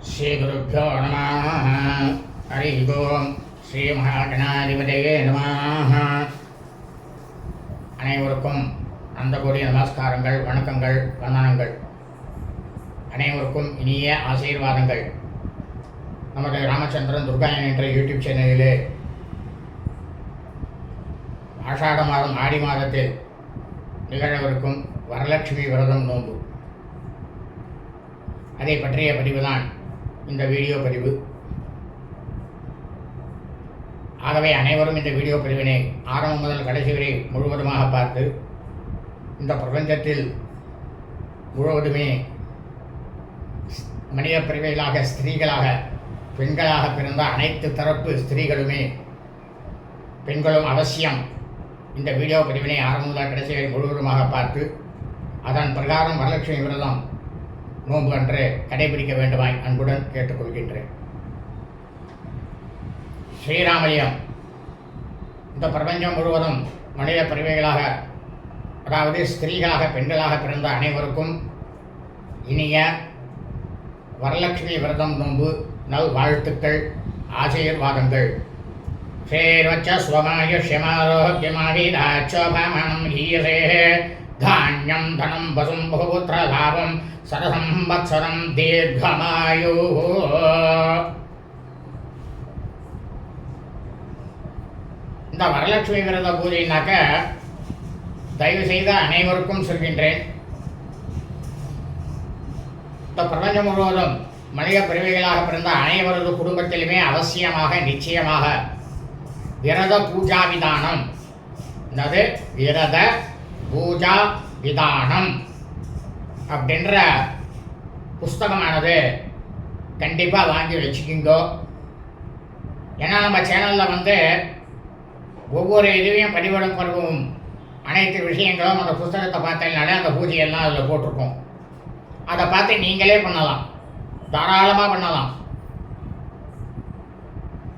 ஸ்ரீகுருப்போ நம. ஹரி ஓம். ஸ்ரீ மகாகணாதிபதியே நம. அனைவருக்கும் அந்த கோடி நமஸ்காரங்கள் வணக்கங்கள் வந்தனங்கள். அனைவருக்கும் இனிய ஆசீர்வாதங்கள். நமது ராமச்சந்திரன் துர்காயன் என்ற யூடியூப் சேனலிலே ஆஷாட மாதம் ஆடி மாதத்தில் நிகழவிருக்கும் வரலட்சுமி விரதம் நோன்பு. அதை பற்றிய பதிவுதான் இந்த வீடியோ பதிவு. ஆகவே அனைவரும் இந்த வீடியோ பிரிவினை ஆரம்பம் முதல் கடைசி வரை முழுவதுமாக பார்த்து இந்த பிரபஞ்சத்தில் முழுவதுமே மனித பிரிவைகளாக ஸ்திரீகளாக பெண்களாக பிறந்த அனைத்து தரப்பு ஸ்திரீகளுமே பெண்களும் அவசியம் இந்த வீடியோ பிரிவினை ஆரம்பம் முதல் கடைசி வரை முழுவதுமாக பார்த்து அதன் பிரகாரம் வரலட்சுமி விரதம் நோன்பு அன்று கடைபிடிக்க வேண்டுமாய் அன்புடன் கேட்டுக்கொள்கின்றேன். ஸ்ரீராமலியம் இந்த பிரபஞ்சம் முழுவதும் மனித பிரிவைகளாக அதாவது ஸ்திரீகளாக பெண்களாக பிறந்த அனைவருக்கும் இனிய வரலட்சுமி விரதம் நோன்பு நல் வாழ்த்துக்கள் ஆசீர்வாதங்கள். ஸ்ரீர்வச்ச ஸ்வமாயுஷ்யமாரோக்கியமாகிதாச்சோபமனம் ஈயசே தானியம் தனம் வசும் பகுபுத்திர லாபம் சரசம்பத்சரம் தீர்க்கமாயு இந்த வரலட்சுமி விரத பூஜைனாக்க தயவு செய்து அனைவருக்கும் சொல்கின்றேன். இந்த பிரபஞ்சம் முழுவதும் மனித பிரிவைகளாக பிறந்த அனைவரது குடும்பத்திலுமே அவசியமாக நிச்சயமாக விரத பூஜா விதானம் என்னது? விரத பூஜா விதானம் அப்படின்ற புஸ்தகமானது கண்டிப்பாக வாங்கி வச்சுக்கிங்கோ. ஏன்னா நம்ம சேனலில் வந்து ஒவ்வொரு இதுவையும் பதிவிடம் பருவம் அனைத்து விஷயங்களும் அந்த புஸ்தகத்தை பார்த்தீங்கனாலே அந்த பூஜையெல்லாம் அதில் போட்டிருக்கோம். அதை பார்த்து நீங்களே பண்ணலாம். தாராளமாக பண்ணலாம்.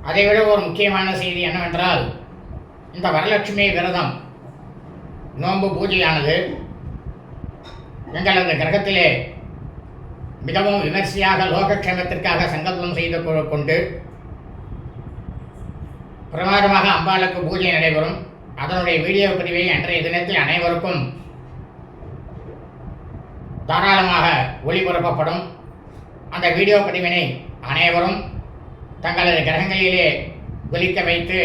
அதை விட ஒரு முக்கியமான செய்தி என்னவென்றால் இந்த வரலட்சுமி விரதம் நோன்பு பூஜையானது எங்களது கிரகத்திலே மிகவும் விமர்சையாக லோகக்ஷேமத்திற்காக சங்கல்பம் செய்து கொண்டு பிரமாதமாக அம்பாளுக்கு பூஜை நடைபெறும். அதனுடைய வீடியோ பதிவை அன்றைய தினத்தில் அனைவருக்கும் தாராளமாக ஒளிபரப்பப்படும். அந்த வீடியோ பதிவினை அனைவரும் தங்களது கிரகங்களிலே ஒலிக்க வைத்து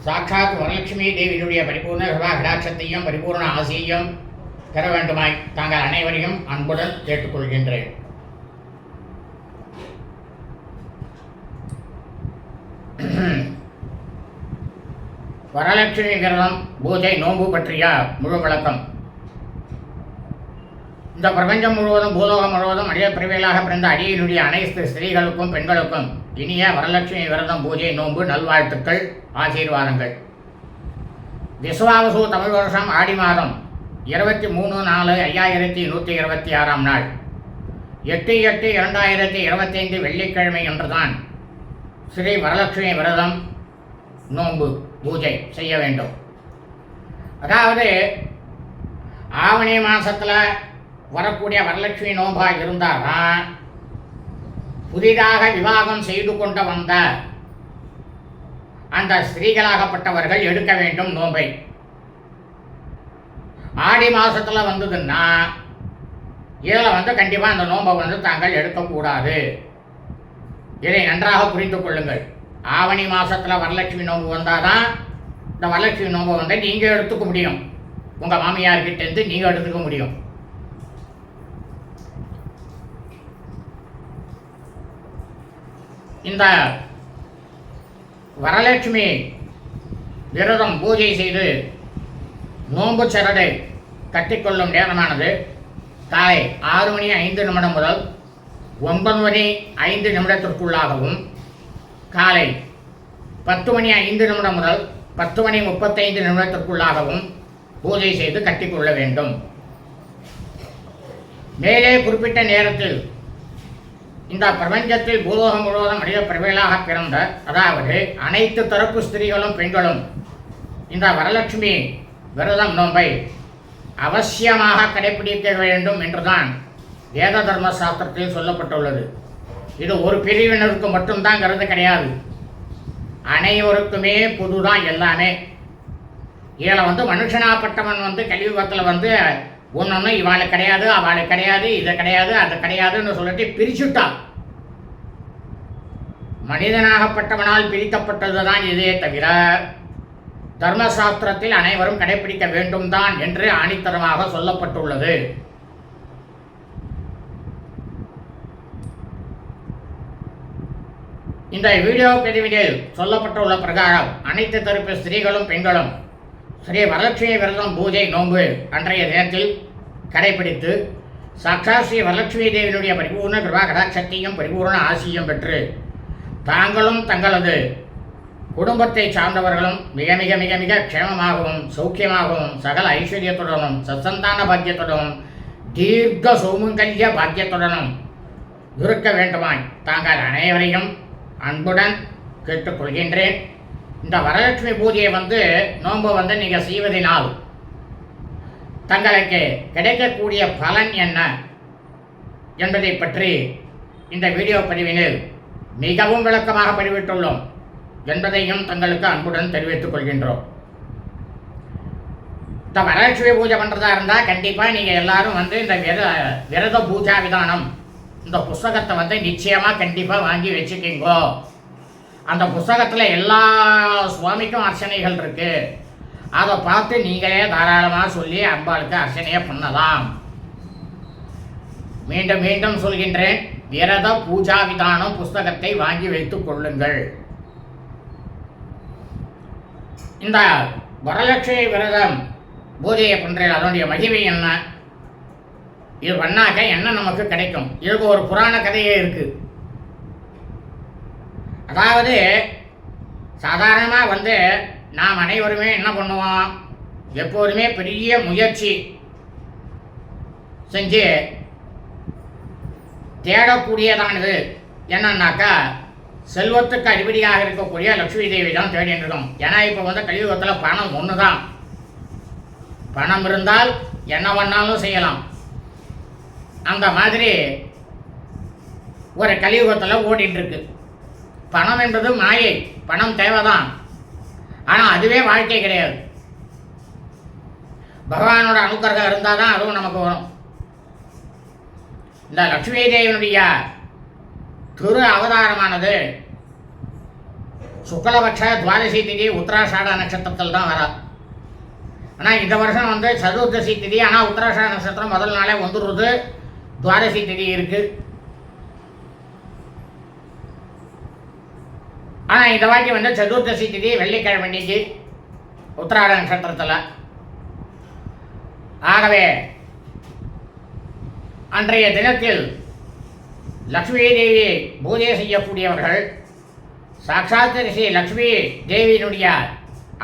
சாட்சாத் வரலட்சுமி தேவியினுடைய பரிபூர்ண சபா கடாட்சத்தையும் பரிபூர்ண ஆசையையும் பெற வேண்டுமாய் தாங்கள் அனைவரையும் அன்புடன் கேட்டுக்கொள்கின்றேன். வரலட்சுமி விரதம் பூஜை நோன்பு பற்றிய முழு விளக்கம். இந்த பிரபஞ்சம் முழுவதும் பூலோகம் முழுவதும் அடிய பிரிவுகளாக பிறந்த அடியினுடைய அனைத்து ஸ்திரீகளுக்கும் பெண்களுக்கும் இனிய வரலட்சுமி விரதம் பூஜை நோன்பு நல்வாழ்த்துக்கள் ஆசீர்வாதங்கள். விஸ்வாவசு தமிழ் வருஷம் ஆடி மாதம் இருபத்தி மூணு நாலு ஐயாயிரத்தி நூற்றி இருபத்தி ஆறாம் நாள். எட்டு எட்டு இரண்டாயிரத்தி இருபத்தைந்து வெள்ளிக்கிழமை என்றுதான் ஸ்ரீ வரலட்சுமி விரதம் நோன்பு பூஜை செய்ய வேண்டும். அதாவது ஆவணி மாதத்தில் வரக்கூடிய வரலட்சுமி நோம்பா இருந்தாதான் புதிதாக விவாகம் செய்து கொண்டு வந்த அந்த ஸ்திரீகளாகப்பட்டவர்கள் எடுக்க வேண்டும் நோன்பை. ஆடி மாசத்துல வந்ததுன்னா இதில் வந்து கண்டிப்பாக அந்த நோன்பை வந்து தாங்கள் எடுக்கக்கூடாது. இதை நன்றாக புரிந்து கொள்ளுங்கள். ஆவணி மாசத்துல வரலட்சுமி நோன்பு வந்தாதான் இந்த வரலட்சுமி நோன்பை வந்து நீங்கள் எடுத்துக்க முடியும். உங்கள் மாமியார் நீங்கள் எடுத்துக்க முடியும். இந்த வரலட்சுமி விரதம் பூஜை செய்து நோன்பு சரடை கட்டிக்கொள்ளும் நேரமானது காலை ஆறு மணி ஐந்து நிமிடம் முதல் ஒன்பது மணி ஐந்து நிமிடத்திற்குள்ளாகவும் காலை பத்து மணி ஐந்து நிமிடம் முதல் பத்து மணி முப்பத்தைந்து நிமிடத்திற்குள்ளாகவும் பூஜை செய்து கட்டிக்கொள்ள வேண்டும். மேலே குறிப்பிட்ட நேரத்தில் இந்த பிரபஞ்சத்தில் பூலோகம் முழுவதும் மனித பிரபலாக பிறந்த அதாவது அனைத்து தரப்பு ஸ்திரீகளும் பெண்களும் இந்த வரலட்சுமி விரதம் நோன்பை அவசியமாக கடைபிடிக்க வேண்டும் என்றுதான் வேத தர்ம சாஸ்திரத்தில் சொல்லப்பட்டுள்ளது. இது ஒரு பிரிவினருக்கு மட்டும்தான் கருத்து கிடையாது. அனைவருக்குமே பொதுதான் எல்லாமே. இதில் வந்து மனுஷனாப்பட்டவன் வந்து கலியுகத்தில் வந்து ஒன்று இவாளு கிடையாது அவளுக்கு கிடையாது இதை கிடையாது அது கிடையாதுன்னு சொல்லிட்டு பிரிச்சுட்டான் மனிதனாகப்பட்டவனால் பிரிக்கப்பட்டதுதான் இதே தவிர தர்மசாஸ்திரத்தில் அனைவரும் கடைபிடிக்க வேண்டும் தான் என்று ஆணித்தரமாக சொல்லப்பட்டுள்ளது. இந்த வீடியோ பதிவினில் சொல்லப்பட்டுள்ள பிரகாரம் அனைத்து தரப்பு ஸ்திரீகளும் பெண்களும் ஸ்ரீ வரலட்சுமி விரதம் பூஜை நோன்பு அன்றைய தினத்தில் கடைபிடித்து சாட்சாத் ஸ்ரீ வரலட்சுமி தேவியினுடைய பரிபூர்ண கிருபா கடாட்சத்தையும் பரிபூர்ண ஆசியும் பெற்று தாங்களும் தங்களது குடும்பத்தை சார்ந்தவர்களும் மிக மிக மிக மிக க்ஷேமமாகவும் சௌக்கியமாகவும் சகல ஐஸ்வர்யத்துடனும் சத்சந்தான பாக்கியத்துடனும் தீர்க்க சௌமங்கல்ய பாக்கியத்துடனும் இருக்க வேண்டுமாய் தாங்கள் அனைவரையும் அன்புடன் கேட்டுக்கொள்கின்றேன். இந்த வரலட்சுமி பூஜையை வந்து நோன்பு வந்து நீங்கள் செய்வதனால் தங்களுக்கு கிடைக்கக்கூடிய பலன் என்ன என்பதை பற்றி இந்த வீடியோ பதிவினில் மிகவும் விளக்கமாக பதிவிட்டுள்ளோம் என்பதையும் தங்களுக்கு அன்புடன் தெரிவித்துக் கொள்கின்றோம். இந்த வரலட்சுமி பூஜை பண்ணுறதா இருந்தால் கண்டிப்பாக நீங்கள் எல்லாரும் வந்து இந்த விர விரத பூஜா விதானம் இந்த புஸ்தகத்தை வந்து நிச்சயமாக கண்டிப்பாக வாங்கி வச்சுக்கிங்கோ. அந்த புஸ்தகத்தில் எல்லா சுவாமிக்கும் அர்ச்சனைகள் இருக்கு. அதை பார்த்து நீங்களே தாராளமாக சொல்லி அம்பாளுக்கு அர்ச்சனையை பண்ணலாம். மீண்டும் மீண்டும் சொல்கின்றேன் விரத பூஜா விதானம் புஸ்தகத்தை வாங்கி வைத்துக் கொள்ளுங்கள். இந்த வரலட்சுமி விரதம் பூஜையை பண்ணுறேன் அதனுடைய மகிமை என்ன? இது பண்ணாக்க என்ன நமக்கு கிடைக்கும்? இதுக்கு ஒரு புராண கதையே இருக்குது அதாவது சாதாரணமாக வந்து நாம் அனைவருமே என்ன பண்ணுவோம்? எப்போதுமே பெரிய முயற்சி செஞ்சு தேடக்கூடியதானது. என்னன்னாக்கா செல்வத்துக்கு அதிபதியாக இருக்கக்கூடிய லட்சுமி தேவி தான் தேடிட்டு இருக்கோம். ஏன்னா இப்போ வந்து கலியுகத்தில் பணம் ஒன்று தான் பணம் இருந்தால் என்ன வேணாலும் செய்யலாம். அந்த மாதிரி ஒரு கலியுகத்தில் ஓடிட்டுருக்கு பணம் என்பது மாயை பணம் தேவைதான். ஆனால் அதுவே வாழ்க்கை கிடையாது. பகவானோட அனுக்கிரகம் இருந்தால் தான் அதுவும் நமக்கு வரும். இந்த லட்சுமி தேவனுடைய திரு அவதாரமானது சுக்லபட்ச துவாதசி திதி உத்தராஷாட நட்சத்திரத்தில் தான் வரா. ஆனால் இந்த வருஷம் வந்து சதுர்தசி திதி ஆனால் உத்தராஷாட நட்சத்திரம் முதல் நாளே வந்துடுறது துவாதசி திதி இருக்குது ஆனால் இந்த வாட்டி வந்து சதுர்தசி திதி வெள்ளிக்கிழமை இன்னைக்கு உத்தராட நட்சத்திரத்தில். ஆகவே அன்றைய தினத்தில் லக்ஷ்மி தேவி பூஜை செய்யக்கூடியவர்கள் சாட்சாத் ரிஷி லக்ஷ்மி தேவியினுடைய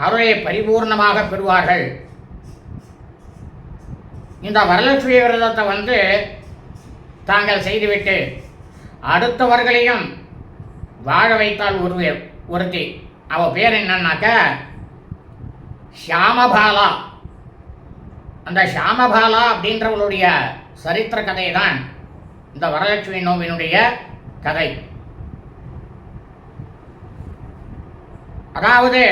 அருளை பரிபூர்ணமாக பெறுவார்கள். இந்த வரலட்சுமி விரதத்தை வந்து தாங்கள் செய்துவிட்டு அடுத்தவர்களையும் வாழ வைத்தால் ஒரு ஒருத்தி அவ பேர் என்னன்னாக்க ஷியாமபாலா. அந்த ஷியாமபாலா அப்படின்றவளுடைய சரித்திர கதை தான் இந்த வரலட்சுமி நோவினுடைய கதை. அதாவது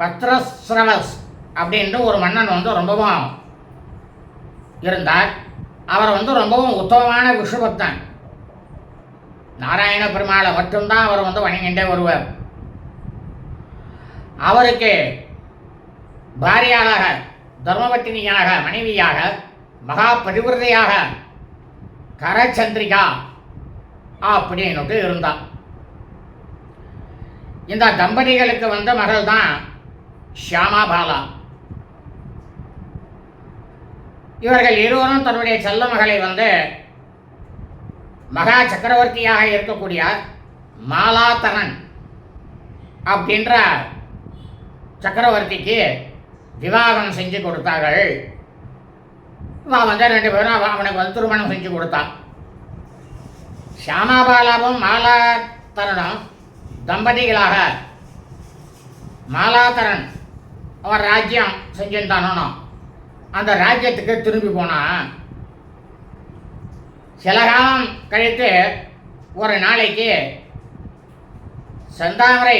பத்ரஸ்ரவஸ் அப்படின்ற ஒரு மன்னன் வந்து ரொம்பவும் இருந்தார். அவர் வந்து ரொம்பவும் உத்தமமான விஷ்ணுபக்தன் நாராயண பெருமாளை மட்டும்தான் அவர் வந்து வணங்கிண்டே வருவார் அவருக்கு பாரியாளாக தர்மபத்தினியாக மனைவியாக மகா பரிவிரதையாக கரச்சந்திரிகா அப்படின்னுட்டு இருந்தான். இந்த தம்பதிகளுக்கு வந்த மகள் தான் ஷியாமா பாலா இவர்கள் இருவரும் தன்னுடைய செல்ல மகளை வந்து மகா சக்கரவர்த்தியாக இருக்கக்கூடிய மாலாத்தனன் அப்படின்ற சக்கரவர்த்திக்கு விவாகம் செஞ்சு கொடுத்தார்கள். இவன் வந்து ரெண்டு பேரும் அவனுக்கு வந்து திருமணம் செஞ்சு கொடுத்தான். ஷியாமாபாலாவும் மாலாத்தரனும் தம்பதிகளாக மாலாத்தரன் அவன் ராஜ்யம் செஞ்சுட்டானோ அந்த ராஜ்யத்துக்கு திரும்பி போனான். சில காலம் கழித்து ஒரு நாளைக்கு செந்தாமரை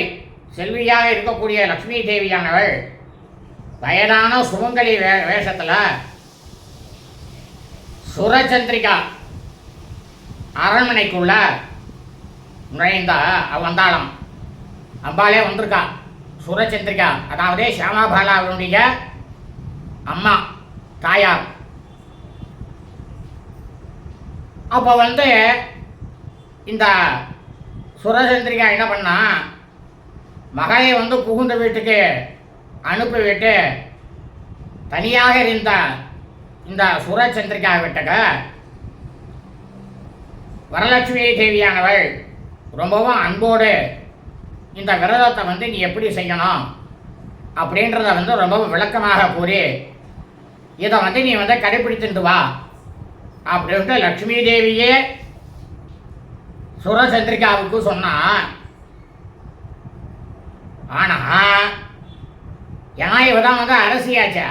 செல்வியாக இருக்கக்கூடிய லக்ஷ்மி தேவியானவள் வயதான சுமங்கலி வே வேஷத்தில் சுரச்சந்திரிகா அரண்மனைக்குள்ள நுழைந்தா அவ வந்தாளாம். அம்பாளே வந்திருக்கா. சுரச்சந்திரிகா அதாவது ஷியாமாபாலாவுடைய அம்மா தாயார். அப்போ வந்து இந்த சுரசந்திரிகா என்ன பண்ணா மகளை வந்து புகுந்த வீட்டுக்கு அனுப்பிவிட்டு தனியாக இருந்த இந்த சுரச்சந்திரிகா வீட்டுக்கு வரலட்சுமி தேவியானவள் ரொம்பவும் அன்போடு இந்த விரதத்தை வந்து நீ எப்படி செய்யணும் அப்படின்றத வந்து ரொம்பவும் விளக்கமாக கூறி இதை வந்து நீ வந்து கடைபிடித்துட்டு வா. அப்படின்ட்டு லக்ஷ்மி தேவியே சுரச்சந்திரிகாவுக்கு சொன்னான். ஆனா ஏன்னா இவ தான் வந்து அரசியாச்சா.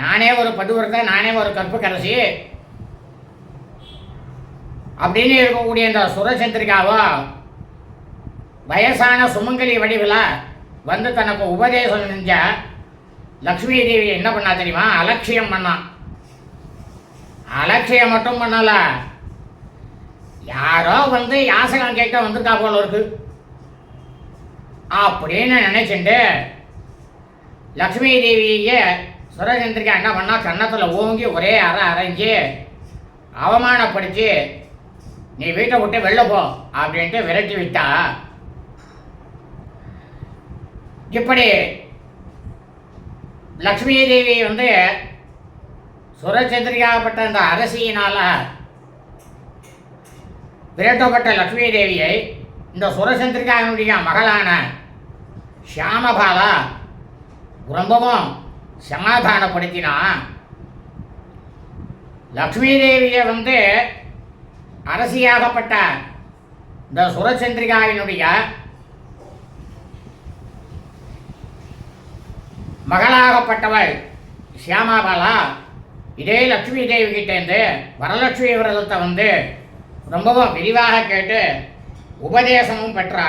நானே ஒரு படுவரத்தை நானே ஒரு கற்புக்கரசி. அப்படின்னு இருக்கக்கூடிய இந்த சுரச்சந்திரிகாவோ வயசான சுமங்கலி வடிவில் வந்து தனக்கு உபதேசம் செஞ்ச லக்ஷ்மி தேவி என்ன பண்ணா தெரியுமா? அலட்சியம் பண்ணான். அலட்சியம் மட்டும் பண்ணல. யாரோ வந்து யாசகம் கேட்க வந்திருக்கா போல இருக்கு. அப்படின்னு நினைச்சுட்டு லக்ஷ்மி தேவியை சுரச்சந்திரிகா என்ன பண்ணா கன்னத்தில் ஓங்கி ஒரே அரை அரைஞ்சு அவமானப்படுத்தி நீ வீட்டை விட்டு வெளில போ அப்படின்ட்டு விரட்டி விட்டா. இப்படி லக்ஷ்மி தேவி வந்து சுரச்சந்திரிகாப்பட்ட அந்த அரசியினால விரட்டப்பட்ட லக்ஷ்மி தேவியை இந்த சுரச்சந்திரிகாவினுடைய மகளான ஷியாமபாலா ரொம்பவும் சமாதானப்படுத்தினா லக்ஷ்மி தேவியை வந்து அரசியாகப்பட்ட இந்த சுரச்சந்திரிகாவினுடைய மகளாகப்பட்டவள் ஷியாமாபாலா இதே லக்ஷ்மி தேவி கிட்டேருந்து வரலட்சுமி விரதத்தை வந்து ரொம்பவும் விரிவாக கேட்டு உபதேசமும் பெற்றா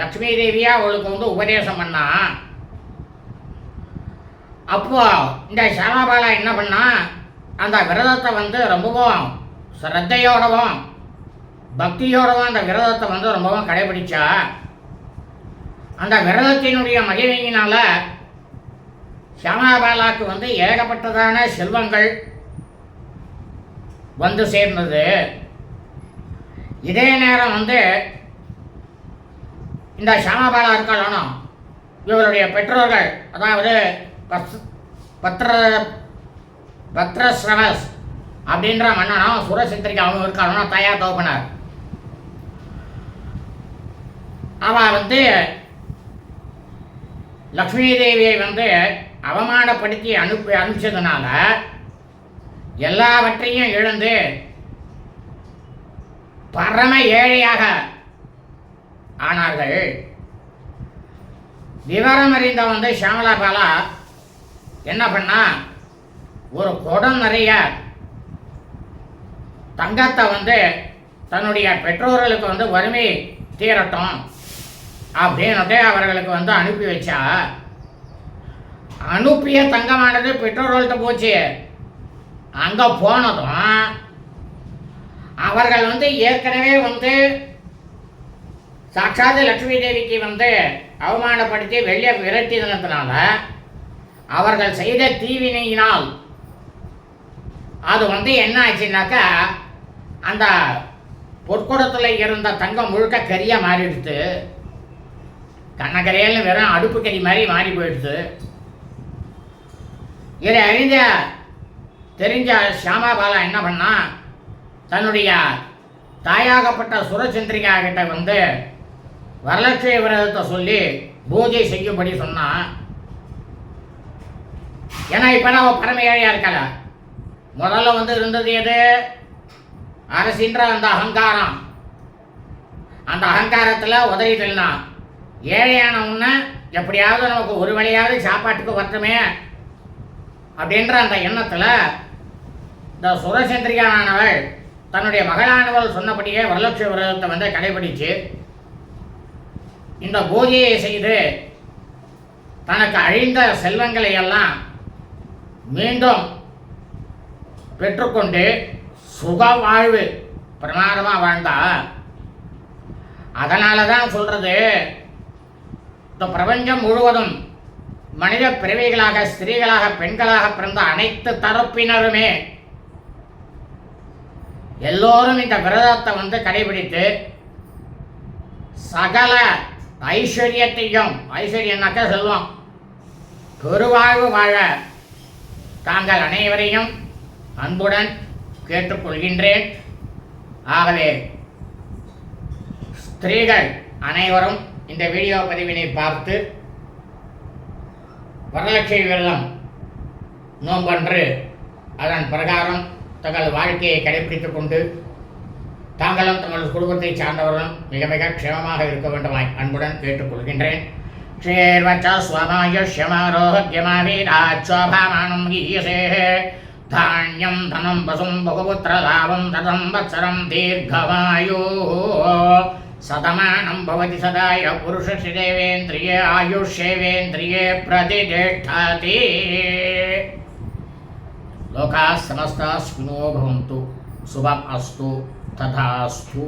லக்ஷ்மி தேவியா அவளுக்கு வந்து உபதேசம் பண்ணா. அப்போ இந்த ஷியாமாபாலா என்ன பண்ணா? அந்த விரதத்தை வந்து ரொம்பவும் சிரத்தையோடவும் பக்தியோடவும் அந்த விரதத்தை வந்து ரொம்பவும் கடைபிடிச்சா. அந்த விரதத்தினுடைய மகிமையினால ஷியாமாபாலாக்கு வந்து ஏகப்பட்டதான செல்வங்கள் வந்து சேர்ந்தது. இதே நேரம் வந்து இந்த ஷியாமாபாலா இருக்கலாம் இவருடைய பெற்றோர்கள் அதாவது பத்ர பத்ரஸ்ரவஸ் அப்படின்ற மன்னனும் சுரசித்திரிக்கு அவங்க இருக்காங்கன்னா தயார் தோப்பினார் அவன் வந்து லக்ஷ்மி தேவியை வந்து அவமானப்படுத்தி அனுப்பி அனுப்பிச்சதுனால எல்லாவற்றையும் இழந்து பரம ஏழையாக ஆனார்கள். விவரம் அறிந்த வந்து ஷாமலா பாலா என்ன பண்ணா ஒரு குடம் நிறைய தங்கத்தை வந்து தன்னுடைய பெற்றோர்களுக்கு வந்து வறுமை தீரட்டும் அப்படின்னுட்டு அவர்களுக்கு வந்து அனுப்பி வச்சா அனுப்பிய தங்கமானது பெற்றோர்கள்ட்ட போச்சு. அங்கே போனதும் அவர்கள் வந்து ஏற்கனவே வந்து சாட்சாத் லட்சுமி தேவிக்கு வந்து அவமானப்படுத்தி வெளியே விரட்டினதுனால அவர்கள் செய்த தீவினையினால் அது வந்து என்ன ஆச்சுனாக்கா அந்த பொற்குடத்தில் இருந்த தங்கம் முழுக்க கரியாக மாறிடுத்து. கண்ணக்கரையில் வெறும் அடுப்பு கறி மாதிரி மாறி போயிடுது இதை அறிந்த தெரிஞ்ச ஷியாமாபாலா என்ன பண்ணா? தன்னுடைய தாயாகப்பட்ட சுரச்சந்திரிகா கிட்ட வந்து வரலட்சுமி விரதத்தை சொல்லி பூஜை செய்யும்படி சொன்னான் ஏன்னா இப்போ நம்ம பரம ஏழையா இருக்கல. முதல்ல வந்து இருந்தது எது? அரசின்ற அந்த அகங்காரம். அந்த அகங்காரத்தில் உதவி தள்ளினான் ஏழையானவன எப்படியாவது நமக்கு ஒரு வழியாவது சாப்பாட்டுக்கு வரட்டுமே. அப்படின்ற அந்த எண்ணத்தில் இந்த சுரசந்திரியானவள் தன்னுடைய மகளானவள் சொன்னபடியே வரலட்சுமி விரதத்தை வந்து கடைபிடிச்சு இந்த பூஜையை செய்து தனக்கு அழிந்த செல்வங்களை எல்லாம் மீண்டும் பெற்றுக்கொண்டு சுக வாழ்வு பிரமாதமாக வாழ்ந்தா. அதனால தான் சொல்கிறது இந்த பிரபஞ்சம் முழுவதும் மனித பிறவிகளாக ஸ்திரீகளாக பெண்களாக பிறந்த அனைத்து தரப்பினருமே எல்லோரும் இந்த விரதத்தை வந்து கடைபிடித்து சகல ஐஸ்வர்யத்தையும் ஐஸ்வர்யனாக்க செல்வம் பெருவாழ்வு வாழ தாங்கள் அனைவரையும் அன்புடன் கேட்டுக்கொள்கின்றேன். ஆகவே ஸ்திரீகள் அனைவரும் இந்த வீடியோ பதிவினை பார்த்து வரலட்சுமி விரதம் நோம்பன்று அதன் பிரகாரம் தங்கள் வாழ்க்கையை கடைபிடித்துக் கொண்டு தாங்களும் தங்கள் குடும்பத்தை சார்ந்தவர்களும் மிக மிக க்ஷேமமாக இருக்க வேண்டுமாய் அன்புடன் கேட்டுக்கொள்கின்றேன். க்ஷேர்வச்ச ஸ்வமாயுஷ்யமாரோஹக்யமாவீராச்சோபாமானம் ஈயசே. தானியம் தனம் பசும் பகுபுத்திரலாபம் ததம்பத்சரம் தீர்க்கமாயோ. సతమానం భవతి సదాయ పురుషసి దేవేంద్రియే ఆయుష్యేవేంద్రియే ప్రతిష్టతి లోకా సమస్త సుఖినో భవంతు శుభం అస్తు తథాస్తు